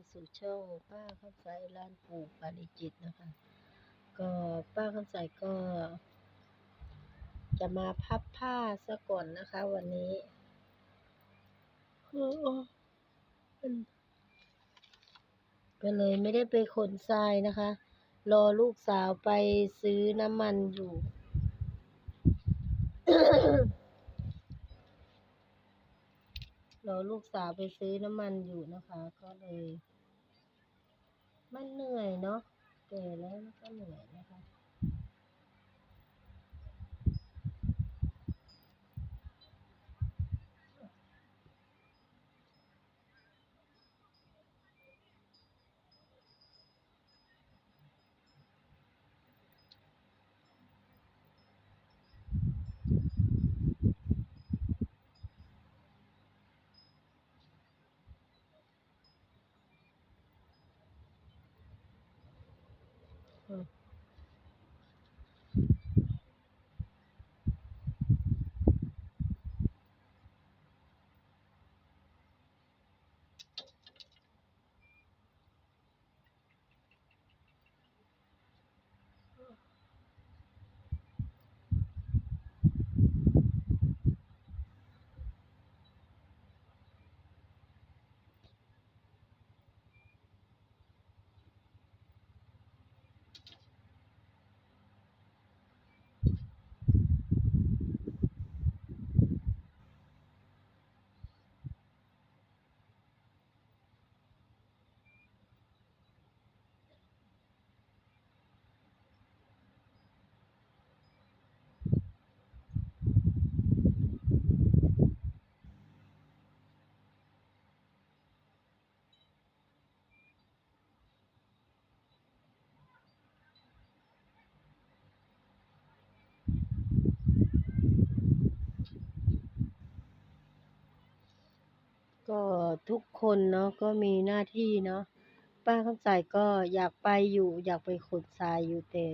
าสู่ช่องป้าคำใสร้านปู่ปาริจิตนะคะ ก็ป้าคำใสก็ จะมาพับผ้าซะก่อนนะคะ วันนี้เออมันก็เลยไม่ได้ไปขนทรายนะคะ รอลูกสาวไปซื้อน้ำมันอยู่รอลูกสาวไปซื้อน้ำมันอยู่นะคะ ก็เลย มันเหนื่อยเนาะแก่แล้วมันก็เหนื่อยนะคะ อืม ก็ ทุกคนเนาะก็มีหน้าที่เนาะป้าคำใสก็อยากไปอยู่ อยากไปขนทรายอยู่แต่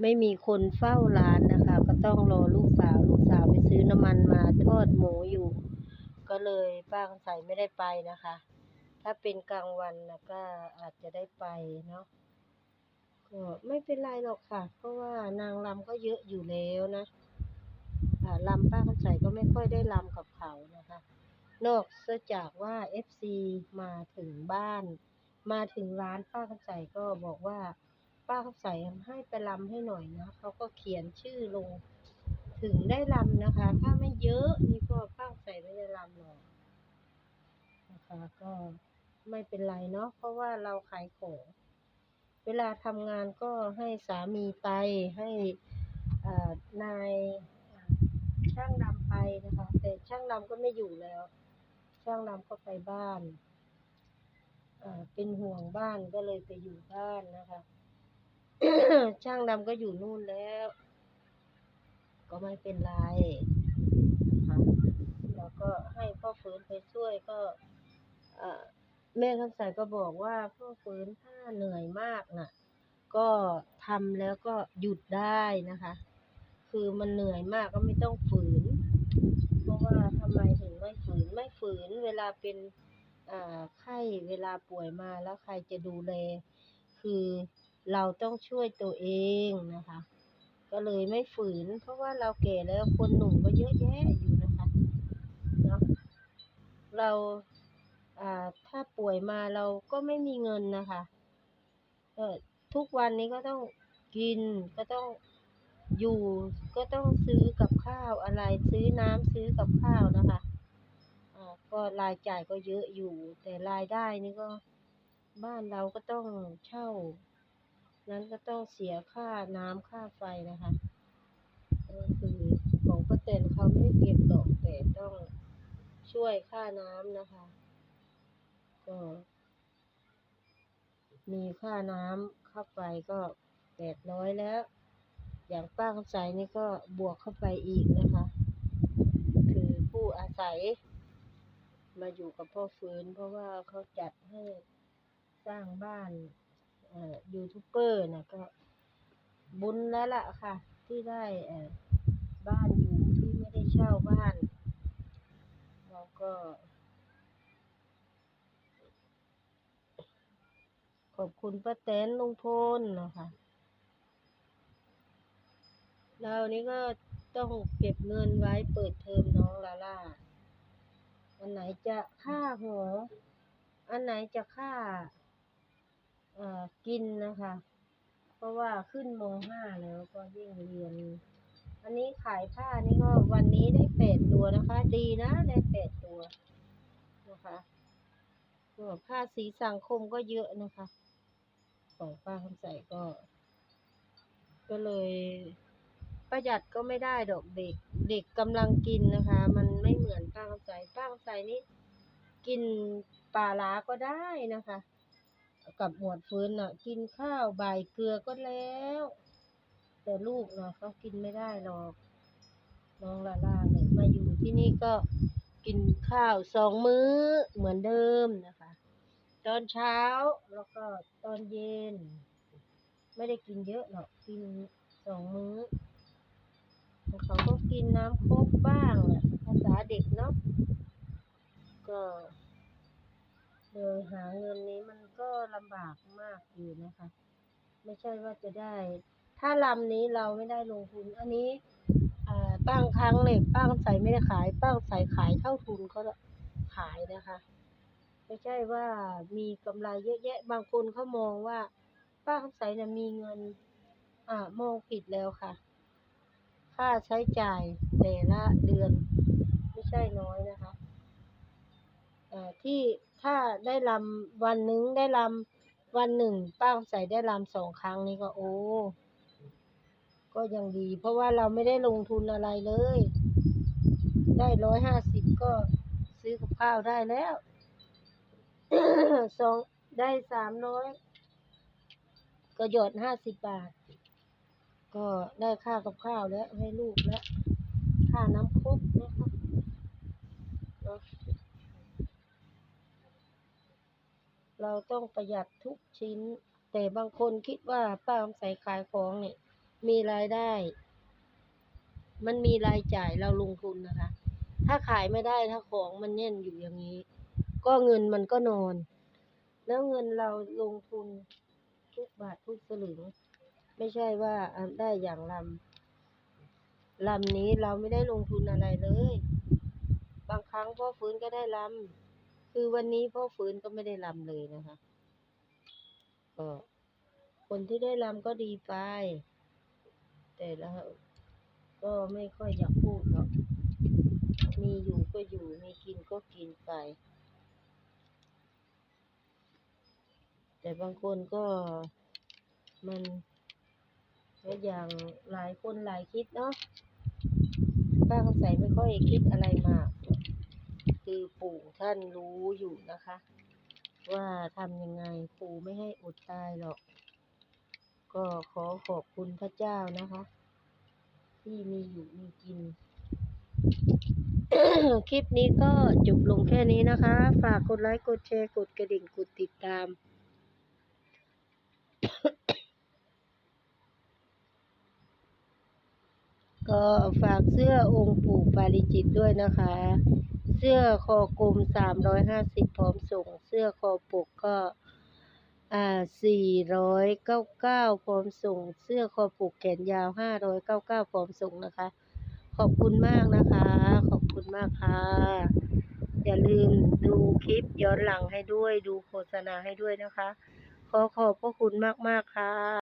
ไม่มีคนเฝ้าร้านนะคะ ก็ต้องรอลูกสาวลูกสาวไปซื้อน้ำมันมาทอดหมูอยู่ ก็เลยป้าคำใสไม่ได้ไปนะคะ ถ้าเป็นกลางวันนะก็อาจจะได้ไปเนาะก็ไม่เป็นไรหรอกค่ะ เพราะว่านางรำก็เยอะอยู่แล้วนะลำป้าคำใสก็ไม่ค่อยได้ลำกับเขานะคะ นอกจากว่า FC มาถึงบ้าน มาถึงร้านป้าคำใสก็บอกว่า ป้าคำใสให้ไปรำให้หน่อยนะเขาก็เขียนชื่อลง ถึงได้รำนะคะ ถ้าไม่เยอะนี่ก็ป้าคำใสไม่ได้รำหรอกนะคะก็ไม่เป็นไรเนาะเพราะว่าเราขายของเวลาทำงานก็ให้สามีไปให้นายช่างดำไปนะคะ แต่ช่างดำก็ไม่อยู่แล้ว ช่างดำก็ไปบ้าน เป็นห่วงบ้านก็เลยไปอยู่บ้านนะคะ ช่างดำก็อยู่นู่นแล้ว ก็ไม่เป็นไรค่ะแล้วก็ให้พ่อฟื้นไปช่วยก็เอ่อแม่คำใสก็บอกว่าพ่อฟื้นถ้าเหนื่อยมากน่ะ ก็ทำแล้วก็หยุดได้นะคะ คือมันเหนื่อยมากก็ไม่ต้องฝืน เพราะว่าทำไมถึงไม่ฝืนไม่ฝืน เว ลาเป็นไข้เวลาป่วยมาแล้วใครจะดูแล คือเราต้องช่วยตัวเองนะคะ ก็เลยไม่ฝืน เพราะว่าเราแก่แล้วคนหนุ่มก็เยอะแยะอยู่นะคะเนาะเราถ้าป่วยมาเราก็ไม่มีเงินนะคะทุกวันนี้ก็ต้องกินก็ต้องอยู่ก็ต้องซื้อกับข้าวอะไรซื้อน้ำซื้อกับข้าวนะคะ ก็รายจ่ายก็เยอะอยู่ แต่รายได้นี่ก็บ้านเราก็ต้องเช่า นั้นก็ต้องเสียค่าน้ำค่าไฟนะคะก็คือของป้าเต็นเขาไม่ได้เก็บหรอกแต่ต้องช่วยค่าน้ำนะคะ ก็มีค่าน้ำค่าไฟก็แปดร้อยแล้ว อย่างป้าคำใสนี่ก็บวกเข้าไปอีกนะคะ คือผู้อาศัย มาอยู่กับพ่อฟื้น เพราะว่าเขาจัดให้สร้างบ้านอ่อยูทูบเบอร์นะก็บุญแล้วล่ะค่ะ ที่ได้อ่อบ้านอยู่ที่ไม่ได้เช่าบ้าน เราก็ ขอบคุณป้าแตนลุงพลนะคะเรานี้ก็ต้องเก็บเงินไว้เปิดเทอมน้องลาล่า อันไหนจะค่าหออันไหนจะค่าเอ่อกินนะคะ เพราะว่าขึ้นมห้าแล้วก็ยิ่งเรียน อันนี้ขายผ้านี่ก็วันนี้ได้แปดตัวนะคะ ดีนะได้แปดตัวนะคะผ้าสีสังคมก็เยอะนะคะของป้าคำใส่ก็ ก็เลยประหยัดก็ไม่ได้ดอกเด็ก เด็กกำลังกินนะคะ มันไม่เหมือนป้า ใสนี่กินปลาล้าก็ได้นะคะ กับหมวดฟื้นน่ะ กินข้าวใบเกลือก็แล้ว แต่ลูกเนาะเขากินไม่ได้หรอก น้องลาล่าเนี่ยมาอยู่ที่นี่ก็กินข้าวสองมื้อเหมือนเดิมนะคะ ตอนเช้าแล้วก็ตอนเย็น ไม่ได้กินเยอะหรอกกินสองมื้อเขาก็กินน้ำโคกบ้างแหละภาษาเด็กเนาะ ก็เลยหาเงินนี้มันก็ลำบากมากอยู่นะคะ ไม่ใช่ว่าจะได้ ถ้าลำนี้เราไม่ได้ลงทุน อันนี้อ่างครั้งเนี่ยป้าคำใสไม่ได้ขาย ป้าคำใสขายเท่าทุนเขาขายนะคะ ไม่ใช่ว่ามีกำไรเยอะแยะ บางคนเขามองว่า ป้าคำใสเนี่ยมีเงิน อ่ามองผิดแล้วค่ะ ค่าใช้จ่ายแต่ละเดือน ไม่ใช่น้อยนะคะ เอ่อที่ถ้าได้ลำวันหนึ่งได้ลำวันหนึ่งป้าใส่ได้ลำสองครั้งนี้ก็โอ้ก็ยังดี เพราะว่าเราไม่ได้ลงทุนอะไรเลย ได้ร้อยห้าสิบก็ซื้อกับข้าวได้แล้วสองได้สามร้อยก็หยดห้าสิบบาท ก็ได้ค่ากับข้าวแล้วให้ลูกแล้วค่าน้ำครกนะคะ เราต้องประหยัดทุกชิ้น แต่บางคนคิดว่าป้าคำใสขายของเนี่ยมีรายได้ มันมีรายจ่ายเราลงทุนนะคะ ถ้าขายไม่ได้ถ้าของมันแน่นอยู่อย่างนี้ ก็เงินมันก็นอน แล้วเงินเราลงทุนทุกบาททุกสลึง ไม่ใช่ว่าได้อย่างลำลำนี้เราไม่ได้ลงทุนอะไรเลย บางครั้งพ่อฟื้นก็ได้ลำ คือวันนี้พ่อฟื้นก็ไม่ได้ลำเลยนะคะ ก็คนที่ได้ลำก็ดีไป แต่แล้วก็ไม่ค่อยอยากพูดหรอก มีอยู่ก็อยู่ มีกินก็กินไป แต่บางคนก็มันก็อย่างหลายคนหลายคิดเนาะป้าคำใส่ไม่ค่อยคิดอะไรมาก คือปู่ท่านรู้อยู่นะคะ ว่าทำยังไงปู่ไม่ให้อดตายหรอก ก็ขอขอบคุณพระเจ้านะคะ ที่มีอยู่มีกิน คลิปนี้ก็จบลงแค่นี้นะคะ ฝากกดไลค์ กดแชร์ กดกระดิ่ง กดติดตามก็ฝากเสื้อองค์ปู่ปาริจิตด้วยนะคะ เสื้อคอกลมสามร้อยห้าสิบพร้อมส่ง เสื้อคอปกก็อ่าสี่ร้อยเก้าเก้าพร้อมส่ง เสื้อคอปกแขนยาวห้าร้อยเก้าเก้าพร้อมส่งนะคะ ขอบคุณมากนะคะ ขอบคุณมากค่ะ อย่าลืมดูคลิปย้อนหลังให้ด้วย ดูโฆษณาให้ด้วยนะคะ ขอขอบพระคุณมากๆค่ะ